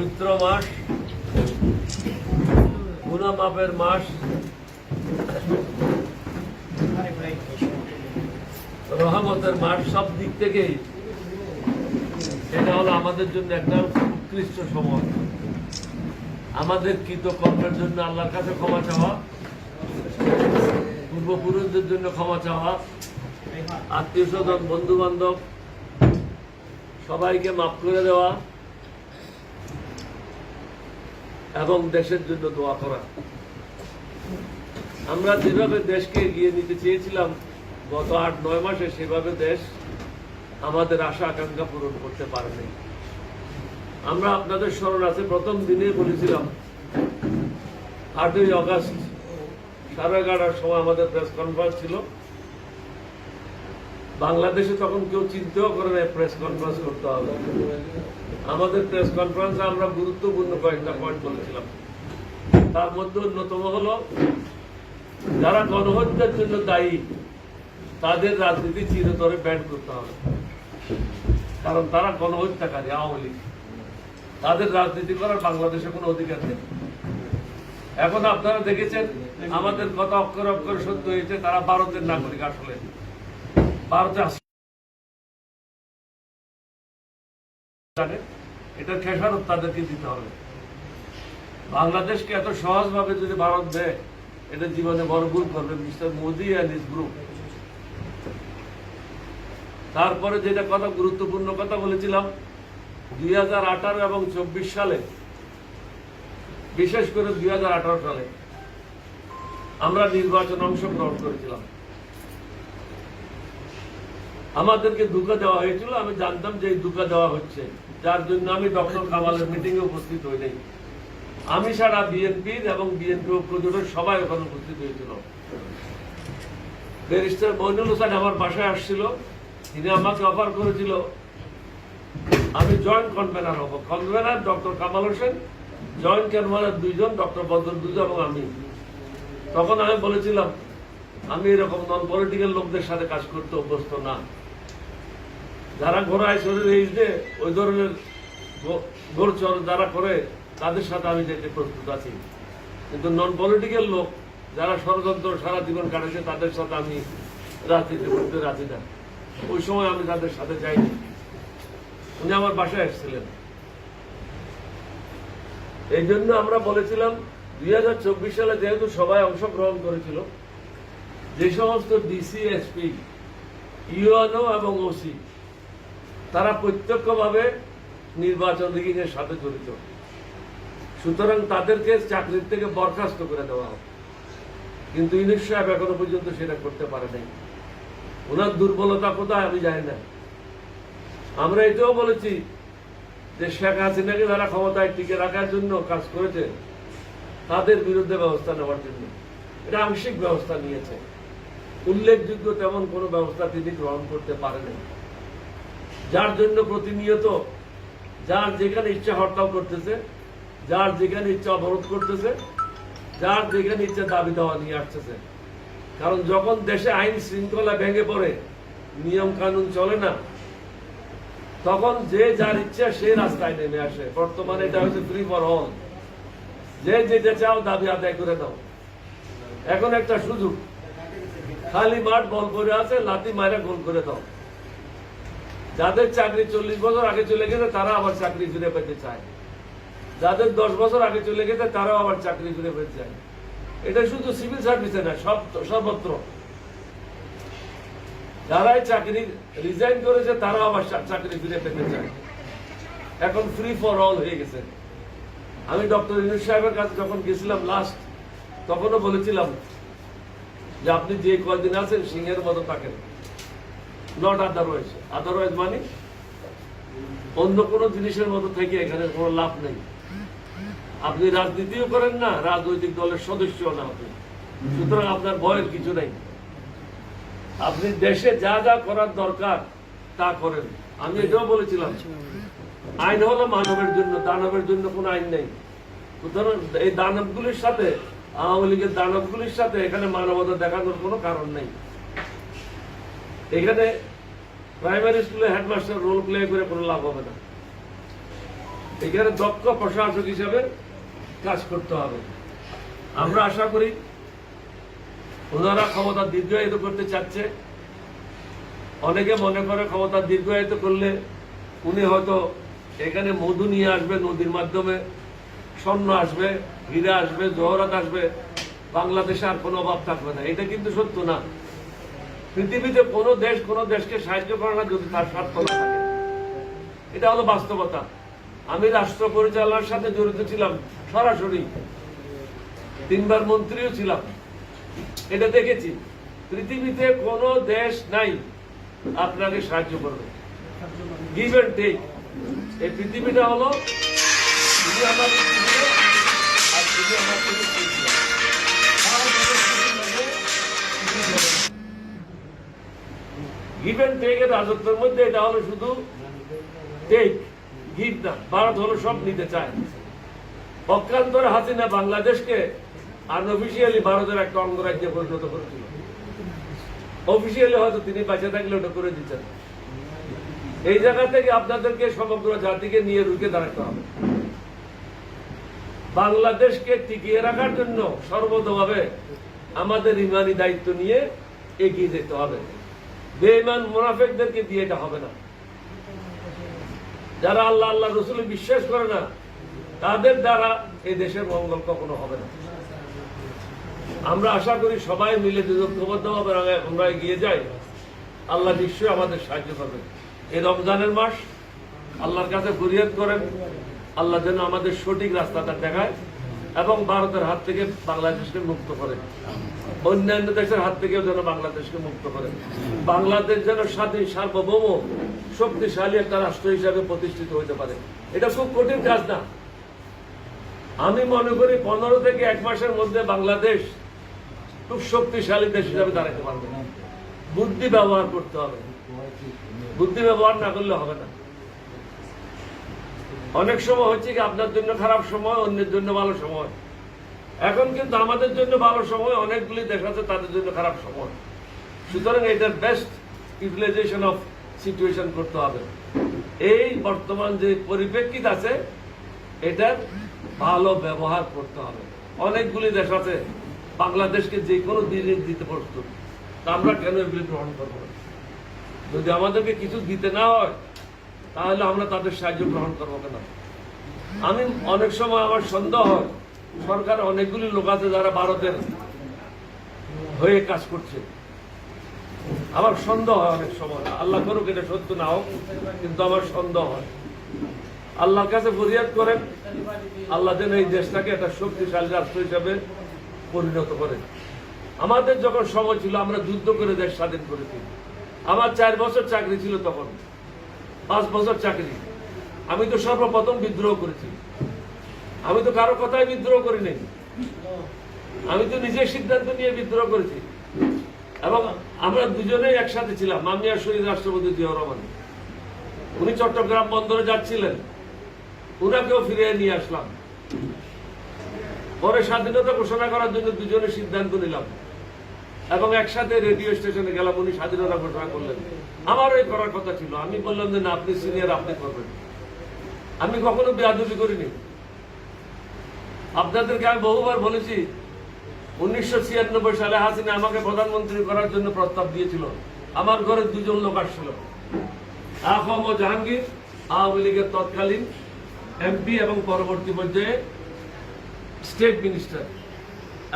পবিত্র মাস গুনা মাপের মাস। রহমতের মাস সব দিক থেকেই। এটা হলো আমাদের জন্য একটা উৎকৃষ্ট সময়। আমাদের কৃত কর্মের জন্য আল্লাহর কাছে ক্ষমা চাওয়া, পূর্বপুরুষদের জন্য ক্ষমা চাওয়া, আত্মীয় স্বজন বন্ধু বান্ধব সবাইকে মাফ করে দেওয়া এবং দেশের জন্য দোয়া করা। আমরা যেভাবে দেশকে এগিয়ে নিতে চেয়েছিলাম, গত আট, নয় মাসে সেভাবে দেশ আমাদের আশা আকাঙ্ক্ষা পূরণ করতে পারেনি। আমরা আপনাদের স্মরণ আছে, প্রথম দিনে বলেছিলাম, আটই অগাস্ট সাড়ে এগারোটার সময় আমাদের প্রেস কনফারেন্স ছিল। বাংলাদেশে তখন কেউ চিন্তাও করে নাই প্রেস কনফারেন্স করতে হবে। আমাদের প্রেস কনফারেন্সে আমরা গুরুত্বপূর্ণ কয়েকটা পয়েন্ট বলেছিলাম। তার মধ্যে অন্যতম হলো, যারা গণহত্যার জন্য দায়ী, তাদের রাজনীতি চিরতরে ব্যান করতে হবে। কারণ তারা গণহত্যাকারী, আওয়ামী লীগ। তাদের রাজনীতি করার বাংলাদেশে কোনো অধিকার নেই। এখন আপনারা দেখেছেন, আমাদের কথা অক্ষর অক্ষর সত্য হয়েছে, তারা ভারতের নাগরিক আসলে। ভারতে জানে, এটার খেসারত তাদেরকে দিতে হবে। বাংলাদেশকে এত সহজভাবে যদি ভারত দেয় এটা জীবনে করবে মিস্টার মোদি অ্যান্ড গ্রুপ তারপরে যেটা কথা গুরুত্বপূর্ণ কথা বলেছিলাম দুই হাজার আঠারো এবং চব্বিশ সালে বিশেষ করে দুই হাজার আঠারো সালে আমরা নির্বাচনে অংশগ্রহণ করেছিলাম। আমাদেরকে দুঃখ দেওয়া হয়েছিল আমি জানতাম যে এই দুঃখ দেওয়া হচ্ছে। যার জন্য আমি ডক্টর কামালের মিটিং এ উপস্থিত হই নাই। আমি সারা বিএনপির এবং বিএনপি প্রজোটের সবাই ওখানে উপস্থিত হয়েছিল। ব্যারিস্টার মইনুল হোসেন আমার বাসায় আসছিল। তিনি আমাকে অফার করেছিল, আমি জয়েন্ট কনভেনার হব। Convener doctor Kamal Hossain joint convener দুইজন, ডক্টর বদর দুজন এবং আমি। তখন আমি বলেছিলাম, আমি এরকম নন পলিটিক্যাল লোকদের সাথে কাজ করতে অভ্যস্ত না। যারা ঘোড়ায় শরীর যে ওই ধরনের গোড়চর যারা করে, তাদের সাথে আমি যেতে প্রস্তুত আছি। কিন্তু নন পলিটিক্যাল লোক যারা ষড়যন্ত্র সারা জীবন কাটাচ্ছে, তাদের সাথে আমি রাজনীতি করতে রাজি না। ওই সময় আমি তাদের সাথে যাইনি। উনি আমার বাসায় এসেছিলেন। এই জন্য আমরা বলেছিলাম, দুই হাজার চব্বিশ সালে যেহেতু সবাই অংশগ্রহণ করেছিল, যে সমস্ত ডিসি এসপি ইউএনও এবং ওসি তারা প্রত্যক্ষভাবে নির্বাচন রিগিং এর সাথে জড়িত। সুতরাং তাদেরকে চাকরির থেকে বরখাস্ত করে দেওয়া হবে কিন্তু ইউনিশ সাহেব এখনও পর্যন্ত সেটা করতে পারে নাই। ওনার দুর্বলতা কোথায় আমি জানি না। আমরা এটাও বলেছি যে শেখ হাসিনাকে যারা ক্ষমতায় টিকে রাখার জন্য কাজ করেছে, তাদের বিরুদ্ধে ব্যবস্থা নেওয়ার জন্য। এটা আংশিক ব্যবস্থা নিয়েছে। উল্লেখযোগ্য তেমন কোনো ব্যবস্থা তিনি গ্রহণ করতে পারেন যার জন্য প্রতিনিয়ত, যার যেখানে ইচ্ছা হরতাল করতেছে, যার যেখানে ইচ্ছা অবরোধ করতেছে, যার যেখানে ইচ্ছা দাবি দেওয়া নিয়ে আসতেছে। কারণ যখন দেশে আইন শৃঙ্খলা ভেঙে পড়ে, নিয়ম কানুন চলে না, তখন যে যার ইচ্ছা সে রাস্তায় নেমে আসে। বর্তমানে এটা হচ্ছে ফ্রি ফর অল যে যেটা চাও দাবি আদায় করে দাও এখন একটা সুযোগ, খালি মাঠ বল করে আছে লাতি মারে গোল করে দাও। যাদের চাকরি চল্লিশ বছর আগে চলে গেছে, তারা আবার চাকরি ফিরে পেতে চায়। যাদের দশ বছর আগে চলে গেছে, তারাও আবার চাকরি ফিরে পেতে চায়। এটা শুধু সিভিল সার্ভিসে না, সব সর্বত্র। যারাই চাকরি রিজাইন করেছে, তারাও আবার চাকরি ফিরে পেতে চায়। এখন ফ্রি ফর অল হয়ে গেছে। আমি ডক্টর ইনুস সাহেবের কাছে যখন গেছিলাম লাস্ট তখনও বলেছিলাম যে আপনি যে কয়দিন আছেন, সিংহের মতো থাকেন। নট আদারওয়াইজ আদারওয়াইজ মানে অন্য কোনো জিনিসের মতো থেকে এখানে কোনো লাভ নেই। আপনি রাজনীতিও করেন না, রাজনৈতিক দলের সদস্যও না আপনি। সুতরাং আপনার ভয়ের কিছু নেই। আপনি দেশে যা যা করার দরকার, তা করেন। আমি এটাও বলেছিলাম। আইন হলো মানবের জন্য, দানবের জন্য কোনো আইন নেই। সুতরাং এই দানবগুলির সাথে, আওয়ামী লীগের দানবগুলির সাথে এখানে মানবতা দেখানোর কোনো কারণ নেই। এখানে প্রাইমারি স্কুলে হেডমাস্টার রোল প্লে করে কোনো লাভ হবে না। এখানে দক্ষ প্রশাসক হিসাবে কাজ করতে হবে। আমরা আশা করি ওনারা ক্ষমতা দীর্ঘায়িত করতে চাচ্ছে। অনেকে মনে করে ক্ষমতা দীর্ঘায়িত করলে উনি হয়তো এখানে মধু নিয়ে আসবে, নদীর মাধ্যমে স্বর্ণ আসবে, হীরা আসবে, জহরাত আসবে। বাংলাদেশে আর কোনো অভাব থাকবে না। এটা কিন্তু সত্য না। পৃথিবীতে কোনো দেশ কোনো দেশকে সাহায্য করে না যদি তার স্বার্থ না থাকে। এটা হলো বাস্তবতা। আমি রাষ্ট্র পরিচালনার সাথে জড়িত ছিলাম, সরাসরি। তিনবার মন্ত্রীও ছিলাম। এটা দেখেছি। পৃথিবীতে কোনো দেশ নাই আপনাকে সাহায্য করবে। গিভ এন্ড টেক এই পৃথিবীটা হলো আমার আর তুমি আমার রাজত্বের মধ্যে এটা হলো শুধু টেক গিভ না, ভারত হলো সব নিতে চায়। হাসিনা বাংলাদেশকে ভারতের একটা অঙ্গরাজ্যে পরিণত করেছিল। অফিসিয়ালি হয়তো তিনি থাকলে ওটা করে দিতেন। এই জায়গা থেকে আপনাদেরকে সমগ্র জাতিকে নিয়ে রুখে দাঁড়াতে হবে। বাংলাদেশকে টিকিয়ে রাখার জন্য সর্বতভাবে আমাদের ইমানি দায়িত্ব নিয়ে এগিয়ে যেতে হবে। বেঈমান মুনাফেকদেরকে দিয়ে এটা হবে না। যারা আল্লাহ আল্লাহ রসুল বিশ্বাস করে না, তাদের দ্বারা এই দেশের মঙ্গল কখনো হবে না। আমরা আশা করি সবাই মিলে যদি ঐক্যবদ্ধভাবে আমরা এগিয়ে যাই আল্লাহ নিশ্চয়ই আমাদের সাহায্য করবেন। এই রমজানের মাস, আল্লাহর কাছে ফরিয়াদ করেন, আল্লাহ যেন আমাদের সঠিক রাস্তাটা দেখায় এবং ভারতের হাত থেকে বাংলাদেশকে মুক্ত করে। অন্যান্য দেশের হাত থেকেও যেন বাংলাদেশকে মুক্ত করে। বাংলাদেশ যেন স্বাধীন, সার্বভৌম, শক্তিশালী একটা রাষ্ট্র হিসাবে প্রতিষ্ঠিত হতে পারে। এটা খুব কঠিন কাজ না। আমি মনে করি পনেরো থেকে এক মাসের মধ্যে বাংলাদেশ খুব শক্তিশালী দেশ হিসাবে দাঁড়াতে পারবে। বুদ্ধি ব্যবহার করতে হবে। বুদ্ধি ব্যবহার না করলে হবে না। অনেক সময় হচ্ছে কি, আপনার জন্য খারাপ সময়, অন্যের জন্য ভালো সময়। এখন কিন্তু আমাদের জন্য ভালো সময়, অনেকগুলি দেশ আছে, তাদের জন্য খারাপ সময়। সুতরাং এটার বেস্ট ইউটিলাইজেশন অফ সিচুয়েশন করতে হবে। এই বর্তমান যে পরিপ্রেক্ষিত আছে, এটার ভালো ব্যবহার করতে হবে। অনেকগুলি দেশ আছে, বাংলাদেশকে যে কোনো দিনে দিতে প্রস্তুত তা আমরা কেন এগুলি গ্রহণ করব? যদি আমাদেরকে কিছু দিতে না হয়, তাহলে আমরা তাদের সাহায্য গ্রহণ করব কেন? আমি অনেক সময় আমার সন্দেহ হয় সরকার অনেকগুলি লোক আছে যারা ভারতের হয়ে কাজ করছে। আমার সন্দেহ হয় অনেক সময়। আল্লাহ করুক এটা সত্য না হোক, কিন্তু আমার সন্দেহ হয়। আল্লাহর কাছে ফরিয়াদ করেন, আল্লাহ যেন এই দেশটাকে একটা শক্তিশালী রাষ্ট্র হিসাবে পরিণত করে। আমাদের যখন সময় ছিল, আমরা যুদ্ধ করে দেশ স্বাধীন করেছি। আমার চার বছর চাকরি ছিল তখন। পাঁচ বছর চাকরি। আমি তো সর্বপ্রথম বিদ্রোহ করেছি। আমি তো কারও কথায় বিদ্রোহ করিনি আমি তো নিজের সিদ্ধান্ত নিয়ে বিদ্রোহ করেছি। এবং আমরা দুজনেই একসাথে ছিলাম আর শহীদ রাষ্ট্রপতি জিয়াউর রহমান। উনি চট্টগ্রাম বন্দরে যাচ্ছিলেন। উনাকেও ফিরিয়ে নিয়ে আসলাম। পরে স্বাধীনতা ঘোষণা করার জন্য দুজনে সিদ্ধান্ত নিলাম। এবং একসাথে রেডিও স্টেশনে গেলাম, উনি স্বাধীনতা ঘোষণা করলেন। আমারও এই করার কথা ছিল। আমি বললাম যে না, আপনি সিনিয়র আপনি করবেন। আমি কখনো বেয়াদবি করিনি। আপনাদেরকে আমি বহুবার বলেছি, উনিশশো ছিয়ানব্বই সালে হাসিনা আমাকে প্রধানমন্ত্রী করার জন্য প্রস্তাব দিয়েছিল। আমার ঘরে দুজন লোক আসছিল। আফম ও জাহাঙ্গীর আওয়ামী লীগের তৎকালীন এমপি এবং পরবর্তী পর্যায়ে স্টেট মিনিস্টার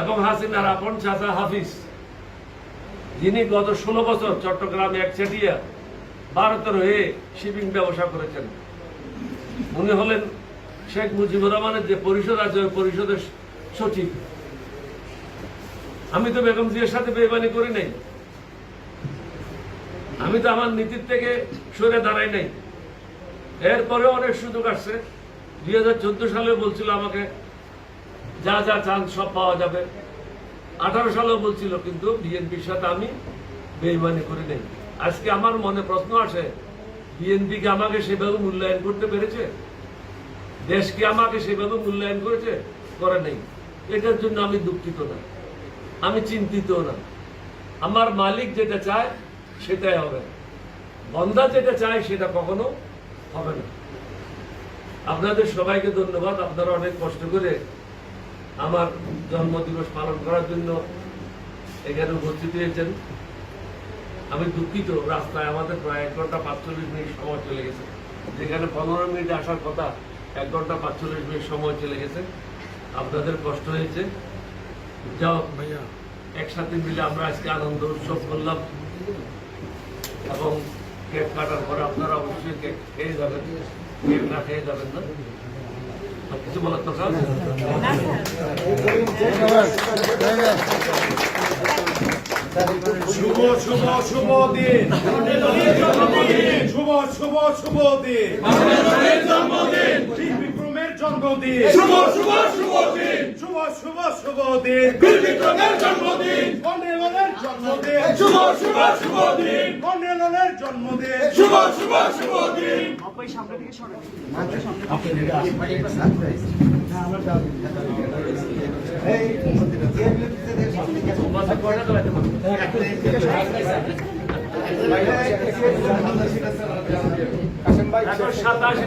এবং হাসিনার আপন চাচা হাফিজ, যিনি গত ষোলো বছর চট্টগ্রামে একচেটিয়া ভারতের হয়ে শিপিং ব্যবসা করেছেন। উনি হলেন শেখ মুজিবুর রহমানের যে পরিষদ আছে, ওই পরিষদের সচিব। আমি তো বেগম জিয়ার সাথে বেইমানি করি নাই। আমি তো আমার নীতির থেকে সরে দাঁড়াই নাই। এরপরেও অনেক সুযোগ আসছে। দুই হাজার চোদ্দ সালে বলছিল আমাকে, যা যা চান সব পাওয়া যাবে। আঠারো সালেও বলছিল, কিন্তু বিএনপির সাথে আমি বেইমানি করি নাই। আজকে আমার মনে প্রশ্ন আসে, বিএনপি কি আমাকে সেভাবে মূল্যায়ন করতে পেরেছে? দেশকে আমাকে সেভাবে মূল্যায়ন করেছে করে নেই। এটার জন্য আমি দুঃখিত না। আমি চিন্তিত না। আমার মালিক যেটা চায়, সেটাই হবে। বন্দা যেটা চায়, সেটা কখনো হবে না। আপনাদের সবাইকে ধন্যবাদ। আপনারা অনেক কষ্ট করে আমার জন্মদিবস পালন করার জন্য এখানে উপস্থিত হয়েছেন। আমি দুঃখিত, রাস্তায় আমাদের প্রায় এক ঘণ্টা পাঁচচল্লিশ মিনিট সময় চলে গেছে। যেখানে পনেরো মিনিট আসার কথা এক ঘণ্টা পাঁচচল্লিশ মিনিট সময় চলে গেছে। আপনাদের কষ্ট হয়েছে। যাও ভাইয়া। একসাথে মিলে আমরা আজকে আনন্দ উৎসব করলাম এবং কেক কাটার পরে আপনারা অবশ্যই কেক খেয়ে যাবেন কেক না খেয়ে যাবেন না। আর কিছু বলার দরকার আছে? শুভ শুভ শুভ দিন। শুভ শুভ শুভ দিন। বিক্রমের জন্মদিন। শুভ শুভ শুভ দিন। শুভ শুভ দিন। বিক্রমের জন্মদিন। কর্নেলের জন্মদিন। শুভ শুভ শুভ দিন। কর্নেলের জন্মদিন। শুভ শুভ শুভ দিন? এখন সাতাশি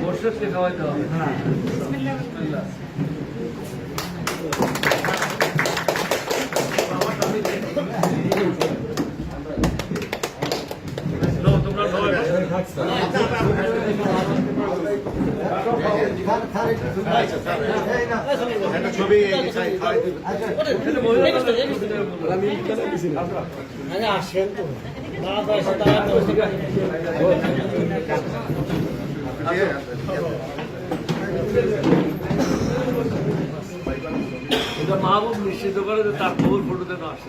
მოშეთ გავაკა. ბისმილლა. ბისმილლა. ბაბა, გამიგე. মহিলা এটা মাহবুব নিশ্চিত করে তার কবুল ফটো যেন আসে।